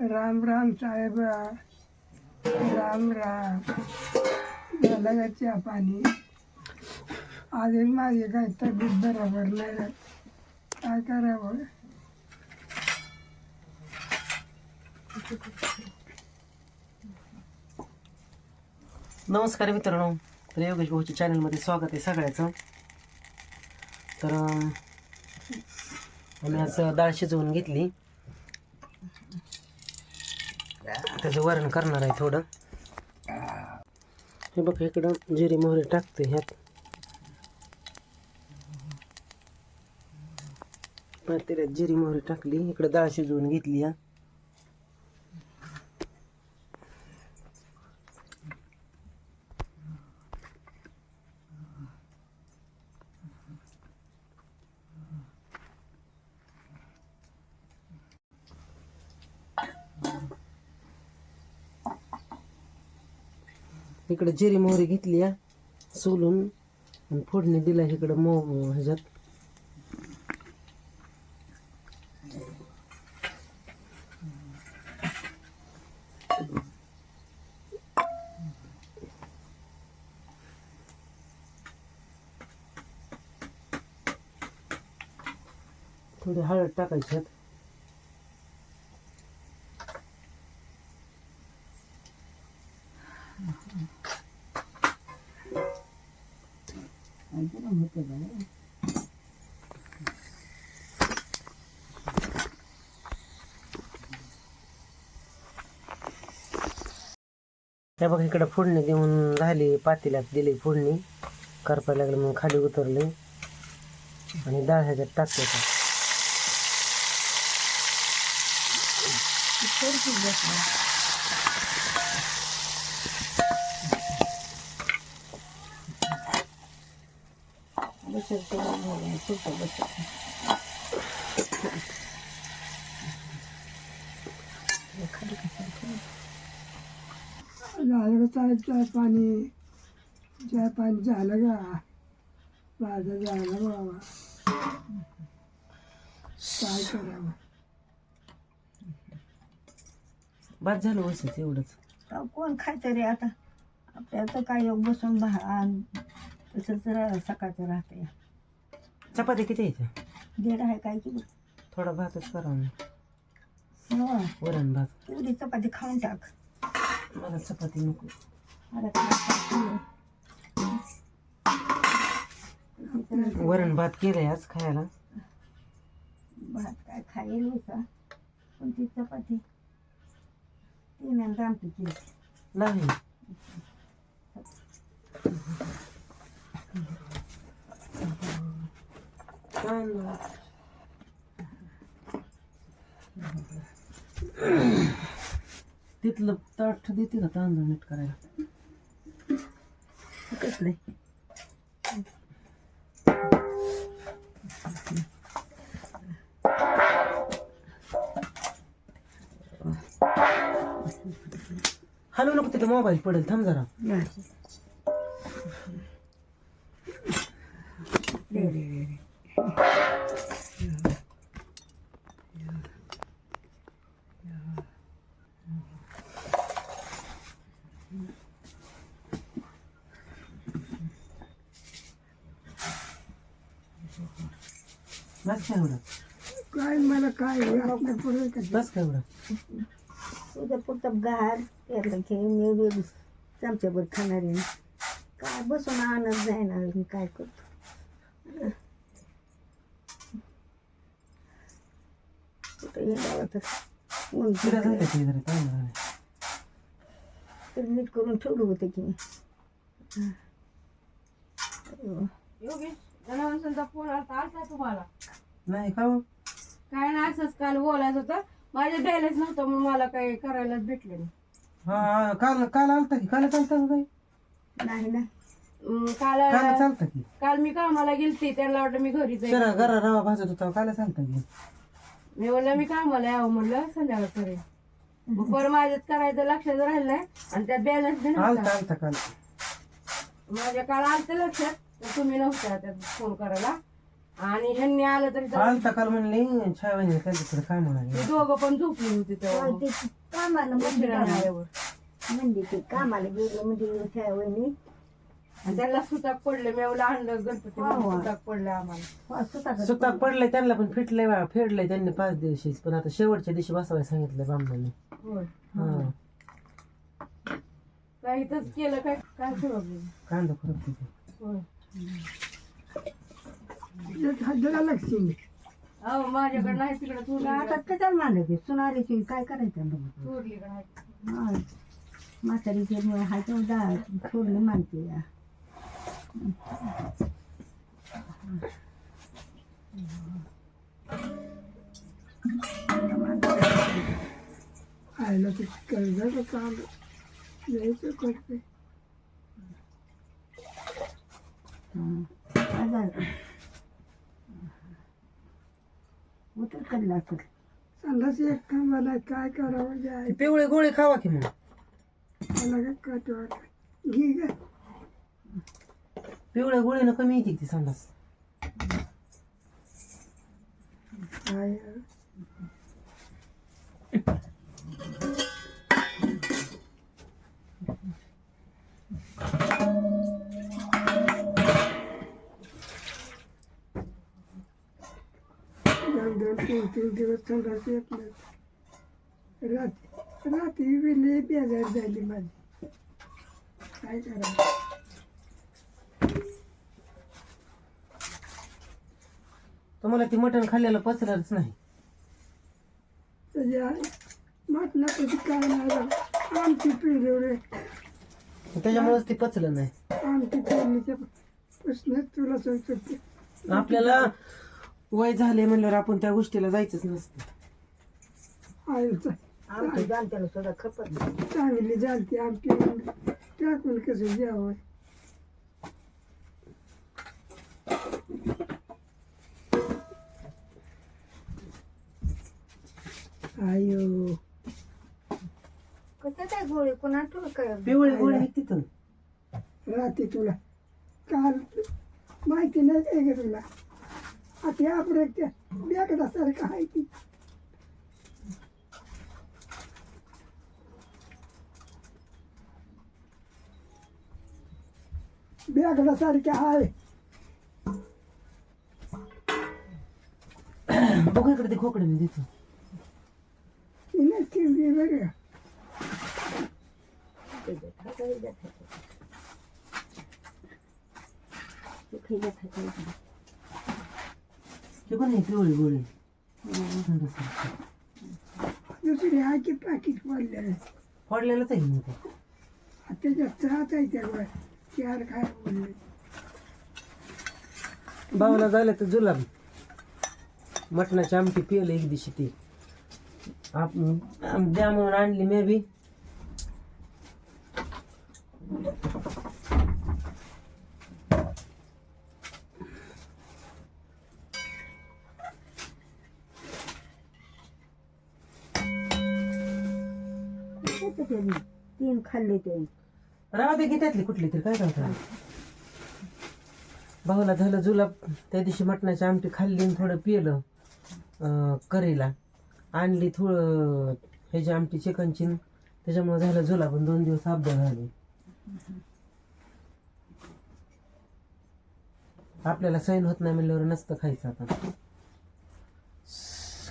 राम राम साहेबा राम राम. झालं का चहा पाणी? आधी माझे काय तब्येत बरोबर नाही काय करावं? नमस्कार मित्रांनो. तर योगेश भाऊच्या चॅनलमध्ये स्वागत आहे सगळ्याचं. तर आम्ही आज डाळ शिजवून घेतली. त्याचं वरण करणार आहे थोडं. हे बघ इकडं जिरे मोहरी टाकते ह्यात. पातेल्यात जिरी मोहरी टाकली इकडं डाळ शिजवून घेतली हा. इकडं जिरी मोहरी घेतली या सोलून आणि फोडणी दिला इकडं मो ह्याच्यात. थोडी हळद टाकायची ह्यात हे बघ इकडं फोडणी देऊन झाली पातेल्यात दिली फोडणी. करपाय लागलं मग खाली उतरले. आणि डाळ ह्याच्यात टाकते आता. झालं का पाणी चहा पाणी झालं का माझं झालं बाबा काय करावं बाद झालं बसच एवढंच तर कोण खायचं रे आता आपल्याला तर काय योग बसून बहा तसंच रा- सकाळचं राहते चपाती किती येते दीड आहे काय की थोडा भातच करा ना. हो. वरण भात. तेवढी चपाती खाऊन टाक. मला चपाती नको. मला काय खायचं? वरण भात केलंय आज खायला. भात काय खाईल का? पण ती चपाती. तीन आणि आमटी केली. नाही. तांदूळ. तिथलं ताट देते का तांदूळ नीट करायला. कसले? हलू नको तिथं मोबाईल पडेल थांब जरा. बस काय एवढं? काय मला काय आपल्या पुढे बस काय एवढं? तुझं पुरतं गार त्यातलं घे मी चमच्याभर खाणार आहे. काय बसून आणत जाईना मी काय करतो कुठं येणार तर ऊन तिला पडलं. झालं ते जरा तांदूळ तर नीट करून ठेवलं होतं की नाही का हो? काय ना असंच काल बोलायचं होतं माझ्या बॅलन्स नव्हतं म्हणून मला काही करायलाच भेटले नाही हा काल काल आलता की काल चालता काही नाही ना काल काल चालता की काल मी कामाला गेलती त्यांना वाटलं मी घरी जाईल घरा रवा भाजत होता काल चालता की मी म्हणलं मी कामाला यावं म्हणलं संध्याकाळ करेन मग परत माझ्यात करायचं लक्षात राहिलं नाही आणि त्यात बॅलन्स बी आलता नव्हता. आलता काल. माझ्या काल आलतं लक्षात तर तुम्ही नव्हत्या त्यात फोन करायला. आणि ह्यांनी आलं तरी चालतं. आलता काल म्हणले छाया वहिनी काय तिकडे काय म्हणाले ते दोघं पण झोपली होती तेव्हा. होय, ते कामाला म्हणजे आल्यावर. म्हणजे ते कामाला गेले म्हणजे त्या वहिनी आणि त्यांना सुताक पडले मेवला आणलं गणपती वा, वा. सुताक पडले आम्हाला. सुताक पडलंय त्यांना पण फिटलंय बा फेडलंय त्यांनी पाच दिवशीच. पण आता शेवटच्या दिवशी बसवायला सांगितलं बामणाने होय. हा. काही तर केलं काय? काय प्रॉब्लेम कांदा होय. लक्ष्मी अहो माझ्याकडे नाही तिकडे तुला चोरली आता कशाला सुनारीची काय करायचं मग? चोरली नाही. हा. म्हातारीचे हाय तेवढा सोडले मानते या. आयला ते कर्जाचं काम द्यायचं करते? उतर कडला असेल संडास एक काम मला काय करावं जाय ते पिवळे गोळी खावा की मग मला काय कट वाटत घे ग पिवळ्या गोळीनं कमी येते ती संडास काय दोन दोन तीन तीन दिवस संडास येत नाही रात्री रात्री वेळी बेजार झाली माझी काय करावं तुम्हाला ती मटण खाल्लेलं पचलंच नाही. त्याच्या काय नाही राहिलं. आमची पिढी त्याच्यामुळेच ती पचलं नाही. आमची पिढीच्या प्रश्न तुला सांगतो. आपल्याला वय झाले म्हणल्यावर आपण त्या गोष्टीला जायचंच नसतं. आईचा आमच्या जाणत्याला सुद्धा खपत नाही. चांगली झालती आमची. म्हणून टाकून कसं घ्यावं कोणा पिवळे गोळी आहेत तिथं. राहते तुला. काल माहिती नाही काय तुला? आता आपण त्या बॅगडासारखं आहे ती आहे. बघू इकडे ते खोकडे मी देतो तिने ठेवली बरं ते पण आहे पिवळी गोळी संडासारखी. दुसरी आहे की पाकिट पडले फोडलेलंच आहे मी ते त्याच्यात त्रास आहे त्या गोळ्या चार काय बोलले भावाला झालं तर जुलाब मटणाची आमटी पिलं एक दिवशी ती आप द्या म्हणून आणली मे बी तीन खाल्ले ते राहू दे त्यातली कुठली तरी काय करता भावाला झालं जुलाब त्या दिवशी मटणाची आमटी खाल्ली आणि थोडं पिलं अं, करीला. आणली थोडं ह्याची आमटी चिकनची त्याच्यामुळे झालं जुलाब आणि दोन दिवस अपघात झाले. आपल्याला सैन होत नाही म्हणल्यावर नसतं खायचं आता.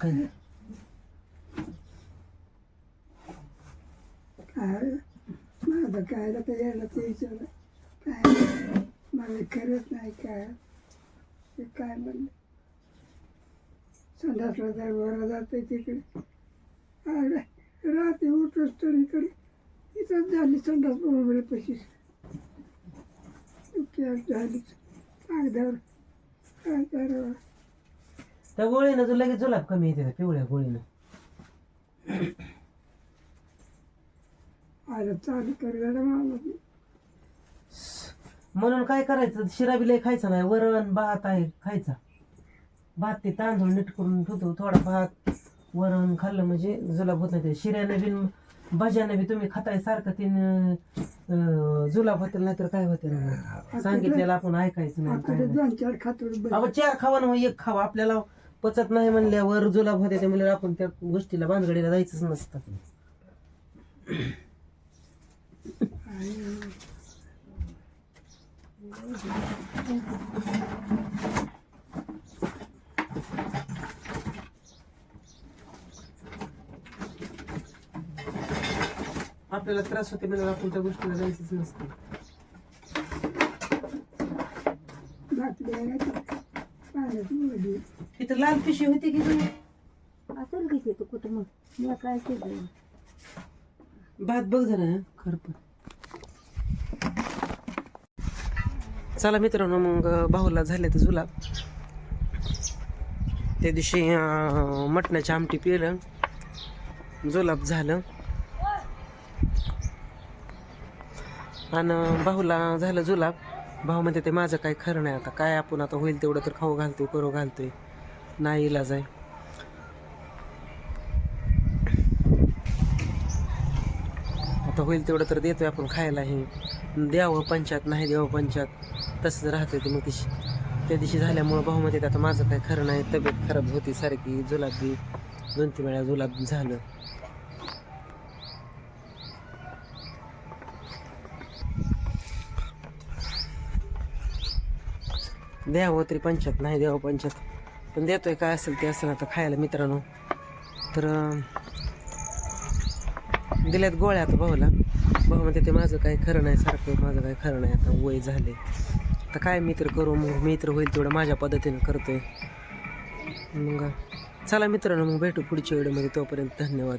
काय? काय? माझं काय तर यायला ते विचार काय मला खरंच नाही काय. ते काय म्हणलं? संध्याकाळ जाय बरं जाते तिकडे. अरे रात्री उठोस तर इकडे. इथंच झाली संडास बरोबर पैसे झाली. कागदावर काय करावं त्या गोळीनं तू लगेच जुलाब कमी येते त्या पिवळ्या गोळीनं. चालू मला म्हणून काय करायचं? शिरा बी लय खायचा नाही वरण भात आहे खायचा. भात ते तांदूळ नीट करून ठेवतो थोडा भात वरण खाल्लं म्हणजे जुलाब होत नाही. ते शिऱ्याने बिन भज्याने बी तुम्ही खाताय सारखं तीन जुलाब होतील नाही तर काय मग. सांगितलेलं आपण ऐकायचं नाही आता काय ते नाही. दोन चार खातोड अहो चार खावा ना एक खावा. आपल्याला पचत नाही म्हणल्यावर जुलाब होते ते म्हणल्यावर आपण त्या गोष्टीला बांधगडीला जायचंच नसतं. आपल्याला त्रास होते म्हणल्यावर आपण त्या गोष्टीला जायचंच नसतं घातले आहे ना ते. पाण्याची वडी इथं लाल पिशवी होती की तुम्ही असेल की ते कुठं मग मी काय केलं भात बघ जरा खरप चला मित्रांनो मग भाऊला झाले तर जुलाब. त्या दिवशी अं, मटणाची आमटी पिलं जुलाब झालं. आणि भाऊला झालं जुलाब. भाऊ म्हणते ते माझं काय खरं नाही आता. काय आपण आता होईल तेवढं तर खाऊ घालतोय करू घालतोय. नाही इलाज आहे. आता होईल तेवढं तर देतोय आपण खायला हे द्यावं पंचायत नाही द्यावं पंचायत. तसंच राहतंय ते मग तिशी त्या दिवशी झाल्यामुळं भाऊ म्हणते आता माझं काय खरं नाही तब्येत खराब होती सारखी जुलाबी दोन तीन वेळा जुलाब झालं. द्यावं तरी पंचायत नाही द्यावं पंचायत. पण देतोय काय असेल ते असेल आता खायला मित्रांनो. तर दिल्यात गोळ्या आता भाऊला. भाऊ म्हणते ते माझं काही खरं नाही सारखं माझं काही खरं नाही आता वय झाले. तर काय मित्र करू मग मित्र होईल तेवढं माझ्या पद्धतीनं करतोय. मग चला मित्रांनो मग भेटू पुढच्या व्हिडिओमध्ये तोपर्यंत धन्यवाद.